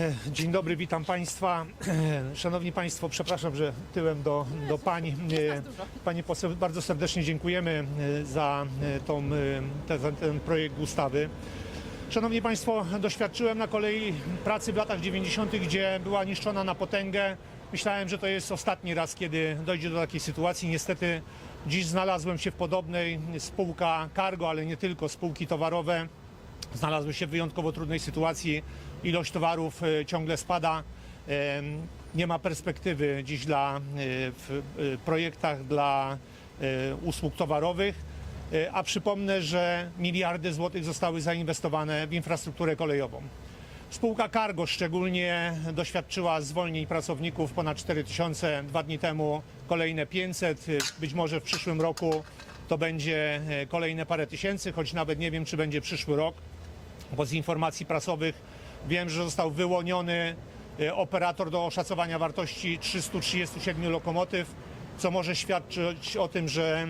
E, Dzień dobry, witam Państwa. E, Szanowni Państwo, przepraszam, że tyłem do, do Pań. E, Pani poseł, bardzo serdecznie dziękujemy e, za tą, te, za ten projekt ustawy. Szanowni Państwo, doświadczyłem na kolei pracy w latach 90., gdzie była niszczona na potęgę. Myślałem, że to jest ostatni raz, kiedy dojdzie do takiej sytuacji. Niestety dziś znalazłem się w podobnej spółka cargo, ale nie tylko, spółki towarowe znalazły się w wyjątkowo trudnej sytuacji. Ilość towarów e, ciągle spada. Em, Nie ma perspektywy dziś dla, e, w e, projektach dla e, usług towarowych. E, A przypomnę, że miliardy złotych zostały zainwestowane w infrastrukturę kolejową. Spółka Cargo szczególnie doświadczyła zwolnień pracowników ponad 4 tysiące, dwa dni temu kolejne 500, być może w przyszłym roku to będzie e, kolejne parę tysięcy, choć nawet nie wiem, czy będzie przyszły rok, bo z informacji prasowych wiem, że został wyłoniony e, operator do oszacowania wartości 337 lokomotyw, co może świadczyć o tym, że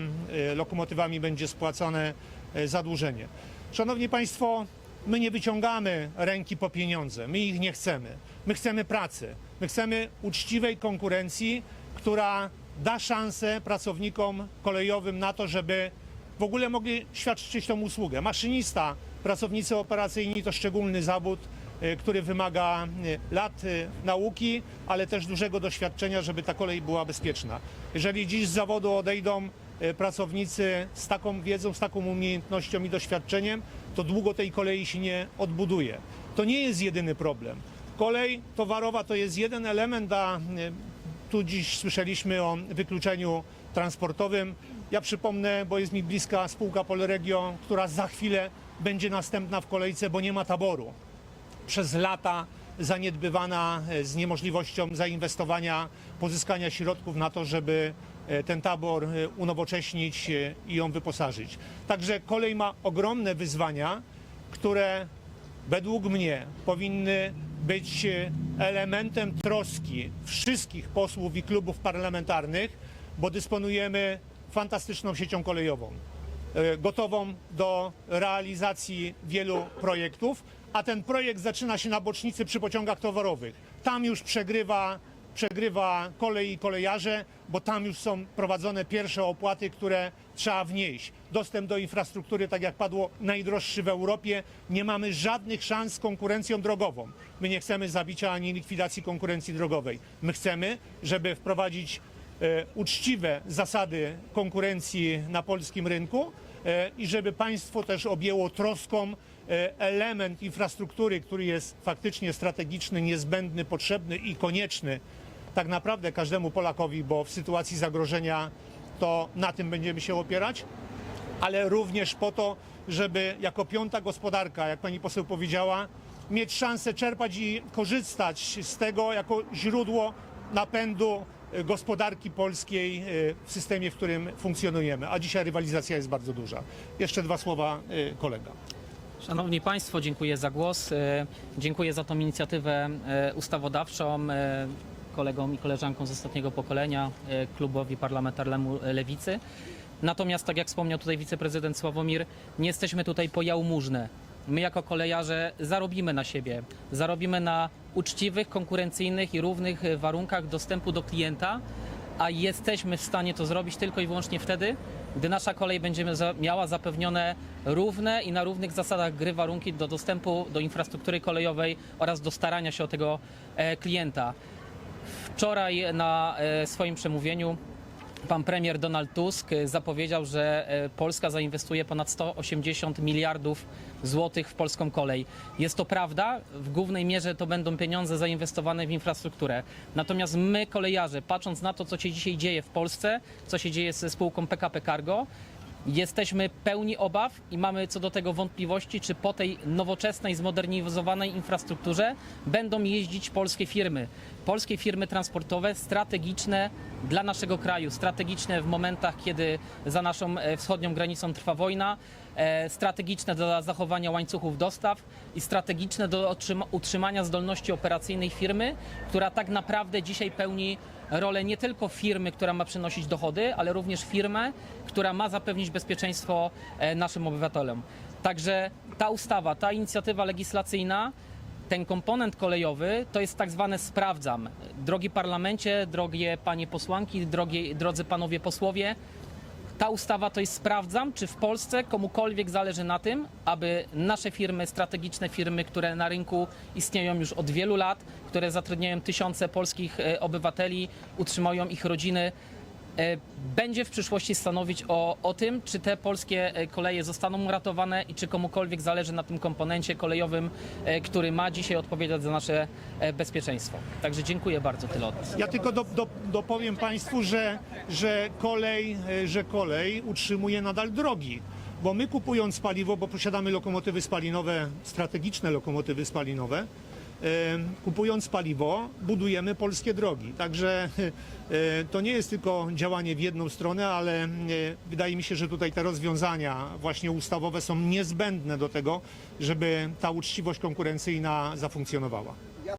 e, lokomotywami będzie spłacane e, zadłużenie. Szanowni Państwo, my nie wyciągamy ręki po pieniądze, my ich nie chcemy. My chcemy pracy, my chcemy uczciwej konkurencji, która da szansę pracownikom kolejowym na to, żeby w ogóle mogli świadczyć tą usługę. Maszynista, pracownicy operacyjni to szczególny zawód, e, który wymaga e, lat e, nauki, ale też dużego doświadczenia, żeby ta kolej była bezpieczna. Jeżeli dziś z zawodu odejdą pracownicy z taką wiedzą, z taką umiejętnością i doświadczeniem, to długo tej kolei się nie odbuduje. To nie jest jedyny problem. Kolej towarowa to jest jeden element, a tu dziś słyszeliśmy o wykluczeniu transportowym. Ja przypomnę, bo jest mi bliska spółka Polregio, która za chwilę będzie następna w kolejce, bo nie ma taboru. Przez lata zaniedbywana e, z niemożliwością zainwestowania, pozyskania środków na to, żeby e, ten tabor e, unowocześnić i ją wyposażyć. Także kolej ma ogromne wyzwania, które według mnie powinny być elementem troski wszystkich posłów i klubów parlamentarnych, bo dysponujemy fantastyczną siecią kolejową, gotową do realizacji wielu projektów, a ten projekt zaczyna się na bocznicy przy pociągach towarowych. Tam już przegrywa, przegrywa kolej i kolejarze, bo tam już są prowadzone pierwsze opłaty, które trzeba wnieść. Dostęp do infrastruktury, tak jak padło, najdroższy w Europie. Nie mamy żadnych szans z konkurencją drogową. My nie chcemy zabicia ani likwidacji konkurencji drogowej. My chcemy, żeby wprowadzić e, uczciwe zasady konkurencji na polskim rynku e, i żeby państwo też objęło troską e, element infrastruktury, który jest faktycznie strategiczny, niezbędny, potrzebny i konieczny tak naprawdę każdemu Polakowi, bo w sytuacji zagrożenia to na tym będziemy się opierać, ale również po to, żeby jako piąta gospodarka, jak pani poseł powiedziała, mieć szansę czerpać i korzystać z tego jako źródło napędu e, gospodarki polskiej e, w systemie, w którym funkcjonujemy. A dzisiaj rywalizacja jest bardzo duża. Jeszcze dwa słowa e, kolega. Szanowni Państwo, dziękuję za głos. e, Dziękuję za tą inicjatywę ustawodawczą kolegom i koleżankom z ostatniego pokolenia, klubowi parlamentarnemu Lewicy. Natomiast, tak jak wspomniał tutaj wiceprezydent Sławomir, nie jesteśmy tutaj po jałmużnę. My jako kolejarze zarobimy na siebie. Zarobimy na uczciwych, konkurencyjnych i równych warunkach dostępu do klienta, a jesteśmy w stanie to zrobić tylko i wyłącznie wtedy, gdy nasza kolej będzie miała zapewnione równe i na równych zasadach gry warunki do dostępu do infrastruktury kolejowej oraz do starania się o tego e, klienta. Wczoraj na e, swoim przemówieniu pan premier Donald Tusk e, zapowiedział, że e, Polska zainwestuje ponad 180 miliardów złotych w polską kolej. Jest to prawda, w głównej mierze to będą pieniądze zainwestowane w infrastrukturę. Natomiast my, kolejarze, patrząc na to, co się dzisiaj dzieje w Polsce, co się dzieje ze spółką PKP Cargo, Jesteśmy pełni obaw i mamy co do tego wątpliwości, czy po tej nowoczesnej, zmodernizowanej infrastrukturze będą jeździć polskie firmy. Polskie firmy transportowe strategiczne dla naszego kraju, strategiczne w momentach, kiedy za naszą e, wschodnią granicą trwa wojna, e, strategiczne dla zachowania łańcuchów dostaw i strategiczne do utrzymania zdolności operacyjnej firmy, która tak naprawdę dzisiaj pełni rolę nie tylko firmy, która ma przynosić dochody, ale również firmę, która ma zapewnić bezpieczeństwo e, naszym obywatelom. Także ta ustawa, ta inicjatywa legislacyjna ten komponent kolejowy to jest tak zwane sprawdzam. Drogi parlamencie, drogie panie posłanki, drogie, drodzy panowie posłowie, ta ustawa to jest sprawdzam, czy w Polsce komukolwiek zależy na tym, aby nasze firmy, strategiczne firmy, które na rynku istnieją już od wielu lat, które zatrudniają tysiące polskich e, obywateli, utrzymują ich rodziny, będzie w przyszłości stanowić o, o tym, czy te polskie e, koleje zostaną uratowane i czy komukolwiek zależy na tym komponencie kolejowym, e, który ma dzisiaj odpowiadać za nasze e, bezpieczeństwo. Także dziękuję bardzo, tyle od nas. Ja tylko do, do, dopowiem Państwu, że, że, kolej, e, że kolej utrzymuje nadal drogi. Bo my kupując paliwo, bo posiadamy lokomotywy spalinowe, strategiczne lokomotywy spalinowe, e, kupując paliwo, budujemy polskie drogi. Także e, to nie jest tylko działanie w jedną stronę, ale e, wydaje mi się, że tutaj te rozwiązania właśnie ustawowe są niezbędne do tego, żeby ta uczciwość konkurencyjna zafunkcjonowała.